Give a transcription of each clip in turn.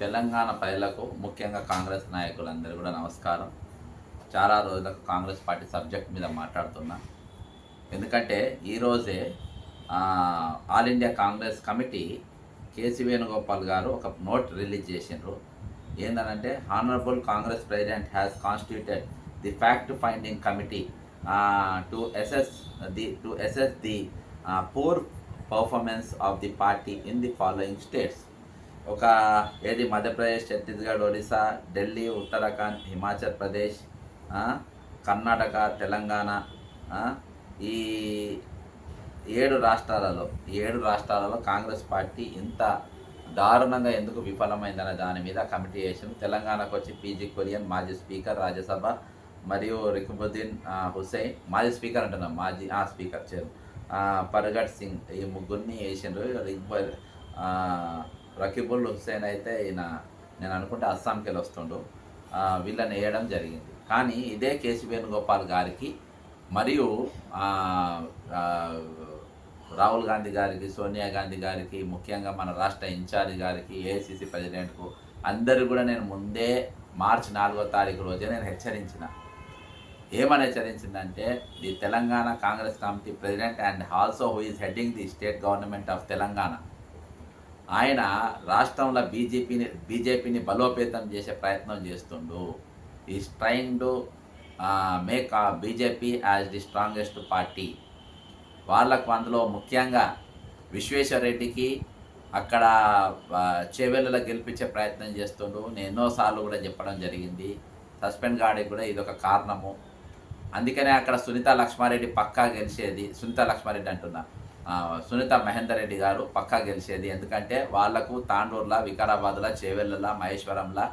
తెలంగాణ ప్రజలకు ముఖ్యంగా కాంగ్రెస్ నాయకులందరూ కూడా నమస్కారం. చాలా రోజులకు కాంగ్రెస్ పార్టీ సబ్జెక్ట్ మీద మాట్లాడుతున్నా. ఎందుకంటే ఈరోజే all India Congress committee K Venugopal గారు ఒక నోట్ రిలీజ్ చేసిండ్రు. ఏంటంటే honourable Congress president has constituted the fact finding committee to assess the to assess the poor performance of the party in the following states. ఒక ఏది? మధ్యప్రదేశ్ ఛత్తీస్గఢ్ ఒడిశా ఢిల్లీ ఉత్తరాఖండ్ హిమాచల్ ప్రదేశ్ కర్ణాటక తెలంగాణ ఈ ఏడు రాష్ట్రాలలో ఏడు రాష్ట్రాలలో కాంగ్రెస్ పార్టీ ఇంత దారుణంగా ఎందుకు విఫలమైందనే దాని మీద కమిటీ వేసింది. తెలంగాణకు వచ్చి పీజీ కొరియన్ మాజీ స్పీకర్ రాజ్యసభ మరియు రికబుద్దీన్ హుస్సేన్ మాజీ స్పీకర్ అంటున్నాం మాజీ ఆ స్పీకర్ చేరు పరగట్ సింగ్ ఈ ముగ్గురిని వేసిండ్రు. రిక్బర్ రకీబుల్ హుస్సేన్ అయితే ఈయన నేను అనుకుంటే అస్సాంకి వెళ్ళి వస్తుండు. వీళ్ళని వేయడం జరిగింది. కానీ ఇదే కేసీ వేణుగోపాల్ గారికి మరియు రాహుల్ గాంధీ గారికి సోనియా గాంధీ గారికి ముఖ్యంగా మన రాష్ట్ర ఇన్ఛార్జ్ గారికి ఏఐసిసి ప్రెసిడెంట్కు అందరూ కూడా నేను ముందే మార్చి నాలుగో తారీఖు రోజే నేను హెచ్చరించిన. ఏమని హెచ్చరించిందంటే the Telangana Congress committee president and also who is heading the state government of Telangana. ఆయన రాష్ట్రంలో బీజేపీని బీజేపీని బలోపేతం చేసే ప్రయత్నం చేస్తుండు. ఈ trying to make BJP as the strongest party వాళ్ళకు అందులో ముఖ్యంగా విశ్వేశ్వరరెడ్డికి అక్కడ చెవెళ్ళలో చేవెళ్ళలో గెలిపించే ప్రయత్నం చేస్తుండు. నేను ఎన్నోసార్లు కూడా చెప్పడం జరిగింది. సస్పెండ్ కావడానికి కూడా ఇది ఒక కారణము. అందుకనే అక్కడ సునీత లక్ష్మారెడ్డి పక్కా గెలిచేది సునీత లక్ష్మారెడ్డి అంటున్నా. సునీత మహేందర్ రెడ్డి గారు పక్కా గెలిచేది. ఎందుకంటే వాళ్ళకు తాండూరులా వికారాబాద్లా చేవెళ్ళలా మహేశ్వరంలా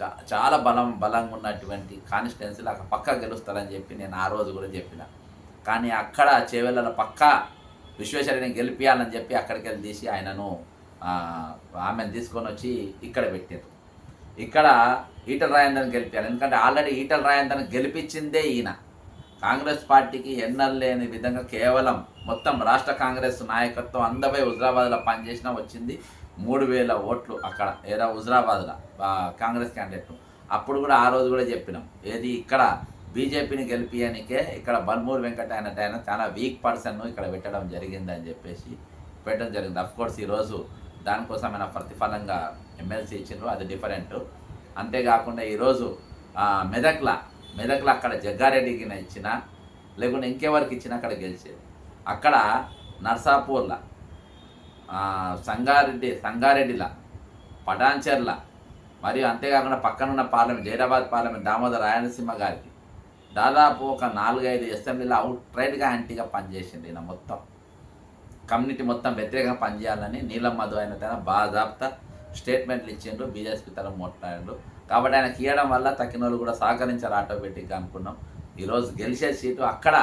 చా- చాలా బలం బలంగా ఉన్నటువంటి కాన్స్టిట్యున్సీలు అక్కడ పక్కా గెలుస్తారని చెప్పి నేను ఆ రోజు కూడా చెప్పిన. కానీ అక్కడ చేవెళ్ళల పక్కా విశ్వేశ్వరుని గెలిపియాలని చెప్పి అక్కడికి వెళ్ళి తీసి ఆయనను ఆమెను తీసుకొని వచ్చి ఇక్కడ పెట్టారు ఇక్కడ ఈటల రాయందని గెలిపారు ఎందుకంటే ఆల్రెడీ ఈటల రాయందని గెలిపించిందే ఈయన. కాంగ్రెస్ పార్టీకి ఎన్నర్ లేని విధంగా కేవలం మొత్తం రాష్ట్ర కాంగ్రెస్ నాయకత్వం అందపై హుజరాబాద్లో పనిచేసినా వచ్చింది. మూడు వేల ఓట్లు అక్కడ ఏదో హుజరాబాద్లో కాంగ్రెస్ క్యాండిడేట్ అప్పుడు కూడా ఆ రోజు కూడా చెప్పినాం. ఏది ఇక్కడ బీజేపీని గెలిపియనికే ఇక్కడ బల్మూరు వెంకట ఆయన చాలా వీక్ పర్సన్ను ఇక్కడ పెట్టడం జరిగిందని చెప్పేసి పెట్టడం జరిగింది. అఫ్ కోర్స్ దానికోసం ఆయన ప్రతిఫలంగా ఎమ్మెల్సీ ఇచ్చిండ్రు అది డిఫరెంట్ అంతేకాకుండా ఈరోజు మెదక్ల మెదక్లో అక్కడ జగ్గారెడ్డికి ఇచ్చినా లేకుంటే ఇంకెవరికి ఇచ్చినా అక్కడ గెలిచేది. అక్కడ నర్సాపూర్ల సంగారెడ్డి సంగారెడ్డిల పటాన్చెర్ల మరియు అంతేకాకుండా పక్కనున్న పార్లమెంట్ జైరాబాద్ పార్లమెంట్ దామోదర్ రాయలసీమ గారికి దాదాపు ఒక నాలుగైదు అసెంబ్లీలో అవుట్ రైట్గా యాంటీగా పనిచేసింది ఈయన మొత్తం. కమ్యూనిటీ మొత్తం వ్యతిరేకంగా పనిచేయాలని నీలం మధు అయిన తన బాధాప్త స్టేట్మెంట్లు ఇచ్చిండ్రు బీజేపీ తరం మాట్లాడిండు కాబట్టి ఆయన కీయడం వల్ల తక్కిన వాళ్ళు కూడా సహకరించారు ఆటోమేటిక్గా అనుకున్నాం. ఈరోజు గెలిచే సీటు అక్కడ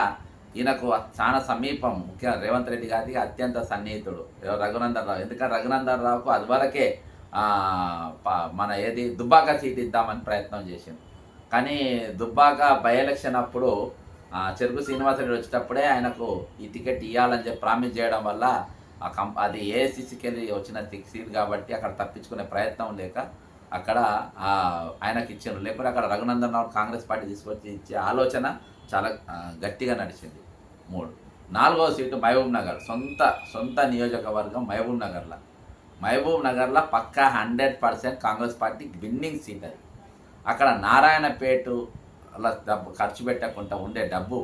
ఈయనకు చాలా సమీపం. ముఖ్యంగా రేవంత్ రెడ్డి గారికి అత్యంత సన్నిహితుడు. ఎవరు? రఘునందన్ రావు ఎందుకంటే రఘునందన్ రావుకు అదివరకే ప- మన ఏది దుబ్బాక సీట్ ఇద్దామని ప్రయత్నం చేసింది కానీ దుబ్బాక బై ఎలక్షన్ అప్పుడు చెరుకు శ్రీనివాసరెడ్డి వచ్చేటప్పుడే ఆయనకు ఈ టికెట్ ఇవ్వాలని చెప్పి ప్రామిస్ చేయడం వల్ల ఆ కం అది ఏఐసిసికి వెళ్ళి వచ్చిన సీట్ కాబట్టి అక్కడ తప్పించుకునే ప్రయత్నం లేక అక్కడ ఆయనకి ఇచ్చారు. లేకపోతే అక్కడ రఘునందన్ రావు కాంగ్రెస్ పార్టీ తీసుకొచ్చి ఇచ్చే ఆలోచన చాలా గట్టిగా నడిచింది మూడు. నాలుగవ సీటు మహబూబ్ నగర్. సొంత సొంత నియోజకవర్గం మహబూబ్ నగర్లో. మహబూబ్ నగర్లో పక్కా hundred percent Congress party winning seat అది. అక్కడ నారాయణపేట అలా డబ్బు ఖర్చు పెట్టకుండా ఉండే డబ్బు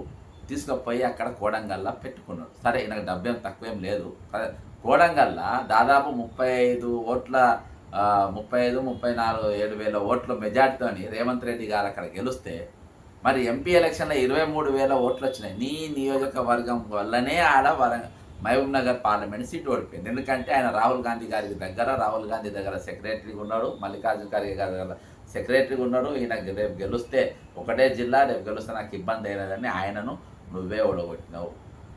తీసుకుపోయి అక్కడ కోడంగల్లా పెట్టుకున్నాడు. సరే ఈయనకు డబ్బు ఏం తక్కువేం లేదు. కోడంగల్లా దాదాపు ముప్పై ఐదు ఓట్ల ముప్పై ఐదు ముప్పై నాలుగు ఏడు వేల ఓట్ల మెజార్టీతోని రేవంత్ రెడ్డి గారు అక్కడ గెలిస్తే మరి ఎంపీ ఎలక్షన్లో ఇరవై మూడు వేల ఓట్లు వచ్చినాయి. నీ నియోజకవర్గం వల్లనే ఆడ వర మహబూబ్ నగర్ పార్లమెంట్ సీట్ ఓడిపోయింది. ఎందుకంటే ఆయన రాహుల్ గాంధీ గారికి దగ్గర రాహుల్ గాంధీ దగ్గర సెక్రటరీగా ఉన్నాడు మల్లికార్జున ఖర్గే గారి దగ్గర సెక్రటరీగా ఉన్నాడు. ఈయన రేపు గెలిస్తే ఒకటే జిల్లా రేపు గెలిస్తే నాకు ఇబ్బంది అయినదని ఆయనను నువ్వే ఓడగొట్టినావు.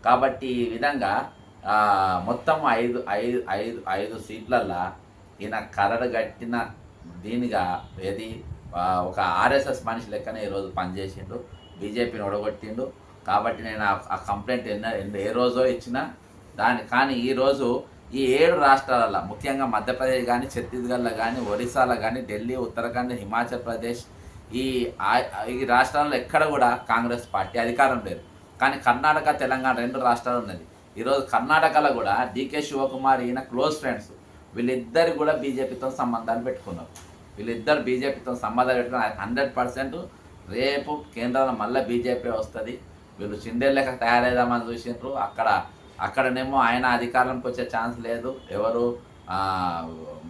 కాబట్టి ఈ విధంగా మొత్తం ఐదు ఐదు ఐదు ఐదు సీట్లల్లో ఈయన కరడు గట్టిన దీనిగా ఏది ఒక ఆర్ఎస్ఎస్ మనిషి లెక్కనే ఈరోజు పనిచేసిండు బీజేపీని ఒడగొట్టిండు కాబట్టి నేను ఆ- కంప్లైంట్ ఎన్న ఎన్న- ఏ రోజో ఇచ్చినా దాని కానీ ఈరోజు ఈ ఏడు రాష్ట్రాలలో ముఖ్యంగా మధ్యప్రదేశ్ కానీ ఛత్తీస్గఢ్లో కానీ ఒరిస్సాలో కానీ ఢిల్లీ ఉత్తరాఖండ్ హిమాచల్ ప్రదేశ్ ఈ ఈ రాష్ట్రాల్లో ఎక్కడ కూడా కాంగ్రెస్ పార్టీ అధికారం లేదు. కానీ కర్ణాటక తెలంగాణ రెండు రాష్ట్రాలు ఉన్నది. ఈరోజు కర్ణాటకలో కూడా డీకే శివకుమార్ ఈయన క్లోజ్ ఫ్రెండ్స్. వీళ్ళిద్దరు కూడా బీజేపీతో సంబంధాలు పెట్టుకున్నారు. వీళ్ళిద్దరు బీజేపీతో సంబంధాలు పెట్టుకున్న హండ్రెడ్ పర్సెంట్ రేపు కేంద్రంలో మళ్ళీ బీజేపీ వస్తుంది. వీళ్ళు చిండే లెక్క తయారైదామని చూసిండ్రు. అక్కడ అక్కడనేమో ఆయన అధికారంలోకి వచ్చే ఛాన్స్ లేదు. ఎవరు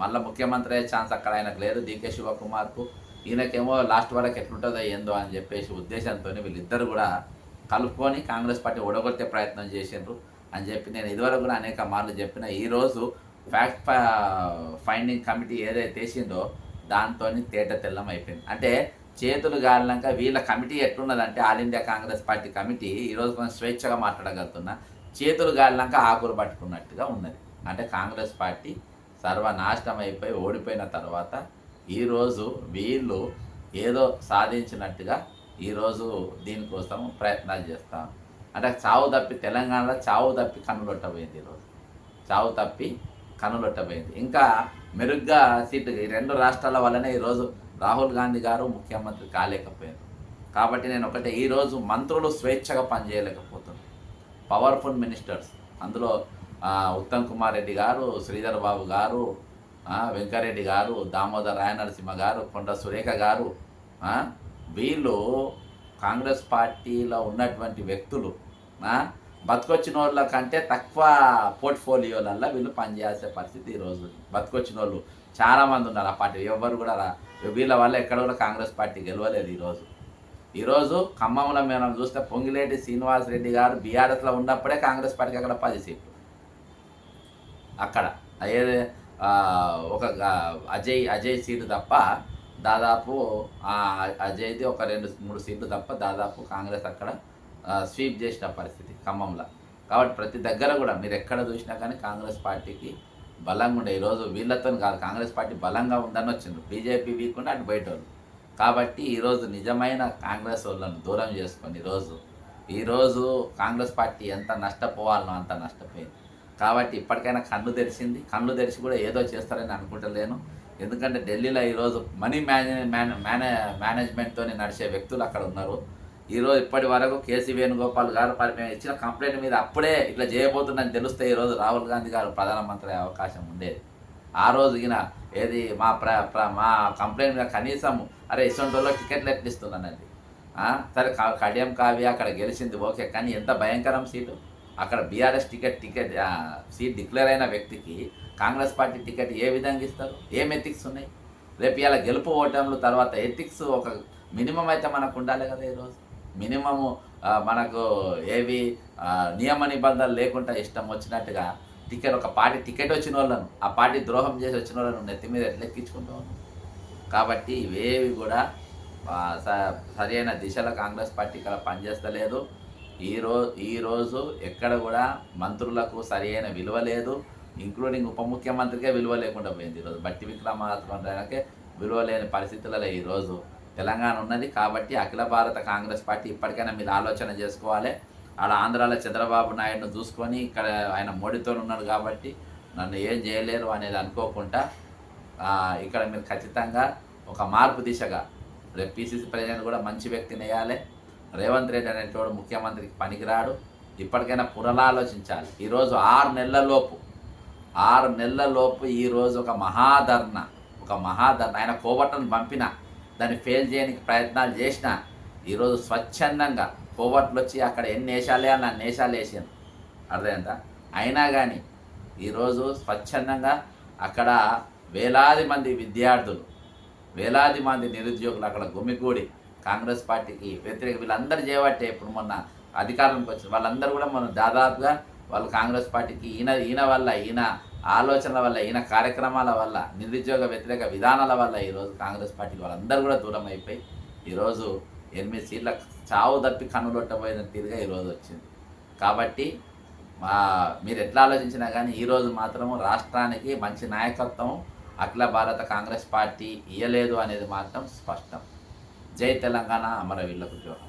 మళ్ళీ ముఖ్యమంత్రి అయ్యే ఛాన్స్ అక్కడ ఆయనకు లేదు. డీకే శివకుమార్కు. ఈయనకేమో లాస్ట్ వరకు ఎట్లుంటుందో ఏందో అని చెప్పేసి ఉద్దేశంతో వీళ్ళిద్దరు కూడా కలుపుకొని కాంగ్రెస్ పార్టీ ఓడగొట్టే ప్రయత్నం చేసిండ్రు. అని చెప్పి నేను ఇదివరకు కూడా అనేక మార్లు చెప్పిన ఈరోజు ఫ్యాక్ట్ ఫైండింగ్ కమిటీ ఏదైతే వేసిందో దాంతో తేట తెల్లం అయిపోయింది. అంటే చేతులు గాలినాక వీళ్ళ committee ఎట్లున్నదంటే all India Congress party committee ఈరోజు కొంచెం స్వేచ్ఛగా మాట్లాడగలుగుతున్నా చేతులు గాలినాక ఆకులు పట్టుకున్నట్టుగా ఉన్నది. అంటే కాంగ్రెస్ పార్టీ సర్వనాశనం అయిపోయి ఓడిపోయిన తర్వాత ఈరోజు వీళ్ళు ఏదో సాధించినట్టుగా ఈరోజు దీనికోసం ప్రయత్నాలు చేస్తాం అంటే చావు తప్పి తెలంగాణలో చావు తప్పి కన్నులొట్టబోయింది ఈరోజు చావు తప్పి కనులొట్టబోయింది. ఇంకా మెరుగ్గా సీటు ఈ రెండు రాష్ట్రాల వల్లనే ఈరోజు రాహుల్ గాంధీ గారు ముఖ్యమంత్రి కాలేకపోయారు. కాబట్టి నేను ఒకటే ఈరోజు మంత్రులు స్వేచ్ఛగా పనిచేయలేకపోతున్నారు. పవర్ఫుల్ మినిస్టర్స్ అందులో ఉత్తమ్ కుమార్ రెడ్డి గారు శ్రీధర్ బాబు గారు వెంకరెడ్డి గారు దామోదర్ రాయనరసింహ గారు కొండ సురేఖ గారు వీళ్ళు కాంగ్రెస్ పార్టీలో ఉన్నటువంటి వ్యక్తులు బతికొచ్చిన వాళ్ళ కంటే తక్కువ పోర్ట్ఫోలియోలల్లో వీళ్ళు పనిచేసే పరిస్థితి ఈరోజు బతికొచ్చిన వాళ్ళు చాలామంది ఉన్నారు ఆ పార్టీ. ఎవరు కూడా రా వీళ్ళ వల్ల ఎక్కడ కూడా కాంగ్రెస్ పార్టీ గెలవలేదు ఈరోజు ఈరోజు ఖమ్మంలో మనం చూస్తే పొంగిలేటి శ్రీనివాస్ రెడ్డి గారు బీఆర్ఎస్లో ఉన్నప్పుడే కాంగ్రెస్ పార్టీకి అక్కడ పది సీట్లు. అక్కడ. అయ్యేది ఒక అజయ్ అజయ్ సీటు తప్ప దాదాపు అజయ్ది ఒక రెండు మూడు సీట్లు తప్ప దాదాపు కాంగ్రెస్ అక్కడ స్వీప్ చేసిన పరిస్థితి ఖమ్మంలో. కాబట్టి ప్రతి దగ్గర కూడా మీరు ఎక్కడ చూసినా కానీ కాంగ్రెస్ పార్టీకి బలంగా ఉండే ఈరోజు వీళ్ళతో కాదు కాంగ్రెస్ పార్టీ బలంగా ఉందని వచ్చింది బీజేపీ వీకుండా అటు బయట వాళ్ళు కాబట్టి ఈరోజు నిజమైన కాంగ్రెస్ వాళ్ళను దూరం చేసుకొని ఈరోజు ఈరోజు కాంగ్రెస్ పార్టీ ఎంత నష్టపోవాలనో అంత నష్టపోయింది. కాబట్టి ఇప్పటికైనా కళ్ళు తెరిచింది. కళ్ళు తెరిచి కూడా ఏదో చేస్తారని అనుకుంటలేను. ఎందుకంటే ఢిల్లీలో ఈరోజు మనీ మేనే మేనే మేనేజ్మెంట్తో నడిచే వ్యక్తులు అక్కడ ఉన్నారు. ఈరోజు ఇప్పటి వరకు కేసీ వేణుగోపాల్ గారు మరి మేము ఇచ్చిన కంప్లైంట్ మీద అప్పుడే ఇట్లా చేయబోతుందని తెలిస్తే ఈరోజు రాహుల్ గాంధీ గారు ప్రధానమంత్రి అయ్యే అవకాశం ఉండేది. ఆ రోజు ఈయన ఏది మా ప్ర మా కంప్లైంట్ మీద కనీసం అరే ఇటువంటి టికెట్లు ఎట్లా ఇస్తుందన్నది సరే కా కడియం కావ్య అక్కడ గెలిచింది ఓకే కానీ ఎంత భయంకరం సీటు? అక్కడ BRS ticket ticket seat declare అయిన వ్యక్తికి కాంగ్రెస్ పార్టీ టికెట్ ఏ విధంగా ఇస్తారు? ఏం ఎథిక్స్ ఉన్నాయి? రేపు ఇలా గెలుపు ఓటంలు తర్వాత ఎథిక్స్ ఒక మినిమం అయితే మనకు ఉండాలి కదా ఈరోజు. మినిమము మనకు ఏవి నియమ నిబంధనలు లేకుండా ఇష్టం వచ్చినట్టుగా టికెట్ ఒక పార్టీ టికెట్ వచ్చిన వాళ్ళను ఆ పార్టీ ద్రోహం చేసి వచ్చిన వాళ్ళను నెత్తి మీద ఎట్లా కాబట్టి ఇవేవి కూడా సరైన దిశలో కాంగ్రెస్ పార్టీ ఇక్కడ పనిచేస్తలేదు ఈరో ఈరోజు ఎక్కడ కూడా మంత్రులకు సరైన విలువ లేదు. ఇంక్లూడింగ్ ఉప ముఖ్యమంత్రికే విలువ లేకుండా పోయింది ఈరోజు. బట్టి విక్రమార్కే విలువ లేని పరిస్థితులలో ఈరోజు తెలంగాణ ఉన్నది కాబట్టి అఖిల భారత కాంగ్రెస్ పార్టీ ఇప్పటికైనా మీరు ఆలోచన చేసుకోవాలి. ఆడ ఆంధ్రాలో చంద్రబాబు నాయుడును చూసుకొని ఇక్కడ ఆయన మోడీతో ఉన్నాడు కాబట్టి నన్ను ఏం చేయలేరు అనేది అనుకోకుండా ఇక్కడ మీరు ఖచ్చితంగా ఒక మార్పు దిశగా రేపు పీసీసీ ప్రెసిడెంట్ కూడా మంచి వ్యక్తిని వేయాలి. రేవంత్ రెడ్డి అనేటోడు ముఖ్యమంత్రికి పనికిరాడు. ఇప్పటికైనా పునరాలోచించాలి. ఈరోజు ఆరు నెలల లోపు ఆరు నెలల లోపు ఈరోజు ఒక మహాధర్ణ ఒక మహాధర్ణ ఆయన కోబట్టను పంపిన దాన్ని ఫెయిల్ చేయడానికి ప్రయత్నాలు చేసిన ఈరోజు స్వచ్ఛందంగా కోవట్లు వచ్చి అక్కడ ఎన్ని వేషాలే అన్న అన్ని వేషాలు వేసాను అర్థమైందా? అయినా కానీ ఈరోజు స్వచ్ఛందంగా అక్కడ వేలాది మంది విద్యార్థులు వేలాది మంది నిరుద్యోగులు అక్కడ గుమిగూడి కాంగ్రెస్ పార్టీకి వ్యతిరేక వీళ్ళందరూ చేయబట్టే ఇప్పుడు మొన్న అధికారంలోకి వచ్చిన వాళ్ళందరూ కూడా మనం దాదాపుగా వాళ్ళు కాంగ్రెస్ పార్టీకి ఈయన ఈయన వల్ల ఈయన ఆలోచనల వల్ల ఈయన కార్యక్రమాల వల్ల నిరుద్యోగ వ్యతిరేక విధానాల వల్ల ఈరోజు కాంగ్రెస్ పార్టీ వాళ్ళందరూ కూడా దూరం అయిపోయి ఈరోజు ఎనిమిది సీట్ల చావు తప్పి కన్నులొట్టబోయిన తీరుగా ఈరోజు వచ్చింది. కాబట్టి మా మీరు ఎట్లా ఆలోచించినా కానీ ఈరోజు మాత్రము రాష్ట్రానికి మంచి నాయకత్వం అఖిల భారత కాంగ్రెస్ పార్టీ ఇయ్యలేదు అనేది మాత్రం స్పష్టం. జై తెలంగాణ అమరవీళ్ళకు జోహం